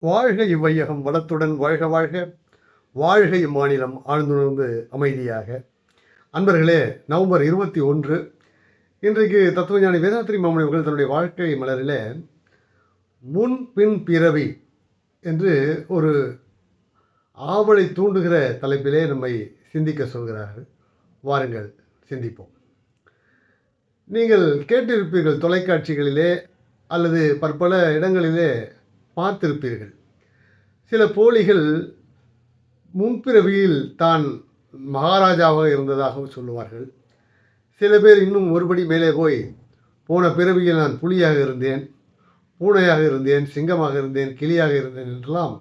வாழ்க இவ்வையகம் வளத்துடன் வாழ்க வாழ்க. வாழ்க இம்மாநிலம் ஆழ்ந்துணர்ந்து அமைதியாக. அன்பர்களே நவம்பர் இருபத்தி ஒன்று. இன்றைக்கு தத்துவஞானி வேதாத்திரி மாமணி அவர்கள் தன்னுடைய வாழ்க்கை மலரில் முன் பின் பிறவி என்று ஒரு ஆவலை தூண்டுகிற தலைப்பிலே நம்மை சிந்திக்க சொல்கிறார்கள். வாருங்கள் சிந்திப்போம். நீங்கள் கேட்டிருப்பீர்கள் தொலைக்காட்சிகளிலே அல்லது பற்பல இடங்களிலே பார்த்திருப்பீர்கள். சில போலிகள் முன்பிறவியில் தான் மகாராஜாவாக இருந்ததாகவும் சொல்லுவார்கள். சில பேர் இன்னும் ஒருபடி மேலே போய் போன பிறவியில் நான் புலியாக இருந்தேன் பூனையாக இருந்தேன் சிங்கமாக இருந்தேன் கிளியாக இருந்தேன் என்றெல்லாம்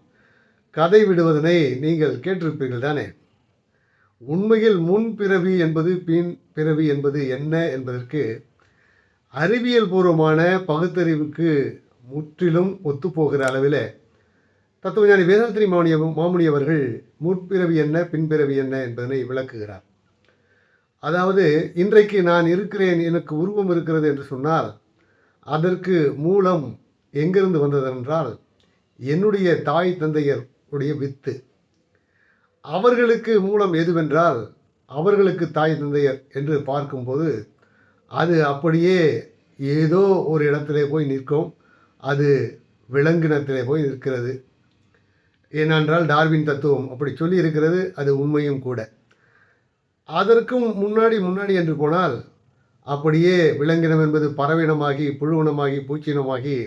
கதை விடுவதனை நீங்கள் கேட்டிருப்பீர்கள் தானே. உண்மையில் முன் பிறவி என்பது பின் பிறவி என்பது என்ன என்பதற்கு அறிவியல் பூர்வமான பகுத்தறிவுக்கு முற்றிலும் ஒத்துப்போகிற அளவில். தத்துவஞானி வேதாத்திரி மாமுனி மாமுனி அவர்கள் முற்பிறவி என்ன பின்பிறவி என்ன என்பதனை விளக்குகிறார். அதாவது இன்றைக்கு நான் இருக்கிறேன் எனக்கு உருவம் இருக்கிறது என்று சொன்னால் அதற்கு மூலம் எங்கிருந்து வந்ததென்றால் என்னுடைய தாய் தந்தையர் உடைய வித்து. அவர்களுக்கு மூலம் எதுவென்றால் அவர்களுக்கு தாய் தந்தையர் என்று பார்க்கும்போது அது அப்படியே ஏதோ ஒரு இடத்திலே போய் நிற்கும். அது விலங்கினத்திலே போய் இருக்கிறது ஏனென்றால் டார்வின் தத்துவம் அப்படி சொல்லி இருக்கிறது அது உண்மையும் கூட. அதற்கும் முன்னாடி முன்னாடி என்று போனால் அப்படியே விலங்கினம் என்பது பறவினமாகி புழுவினமாகி பூச்சினமாகி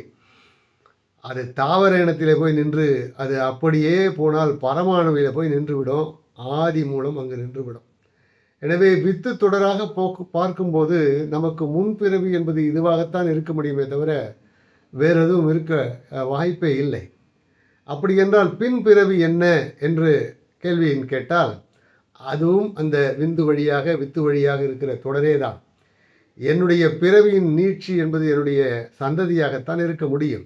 அது தாவர இனத்திலே போய் நின்று அது அப்படியே போனால் பரமாணுவில போய் நின்றுவிடும். ஆதி மூலம் அங்கு நின்றுவிடும். எனவே வித்து தொடராக போக்கு பார்க்கும்போது நமக்கு முன்பிறவி என்பது இதுவாகத்தான் இருக்க முடியுமே தவிர வேறு எதுவும் இருக்க வாய்ப்பே இல்லை. அப்படி என்றால் பின் பிறவி என்ன என்று கேள்வியின் கேட்டால் அதுவும் அந்த விந்து வழியாக வித்து வழியாக இருக்கிற தொடரே தான். என்னுடைய பிறவியின் நீட்சி என்பது என்னுடைய சந்ததியாகத்தான் இருக்க முடியும்.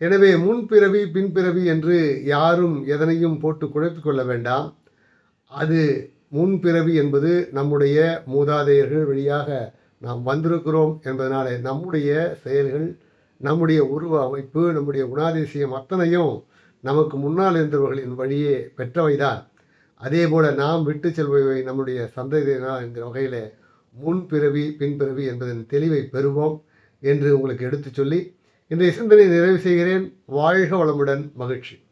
எனவே முன்பிறவி பின்பிறவி என்று யாரும் எதனையும் போட்டு குழப்பிக் கொள்ள வேண்டாம். அது முன்பிறவி என்பது நம்முடைய மூதாதையர்கள் வழியாக நாம் வந்திருக்கிறோம் என்பதனாலே நம்முடைய செயல்கள் நம்முடைய உருவ அமைப்பு நம்முடைய குணாதிசயம் அத்தனையும் நமக்கு முன்னால் இருந்தவர்களின் வழியே பெற்றவைதான். அதேபோல நாம் விட்டு செல்பவை நம்முடைய சந்ததியினால் என்கிற வகையில் முன்பிறவி பின்பிறவி என்பதன் தெளிவை பெறுவோம் என்று உங்களுக்கு எடுத்துச் சொல்லி இன்றைய சிந்தனை நிறைவு செய்கிறேன். வாழ்க வளமுடன் மகிழ்ச்சி.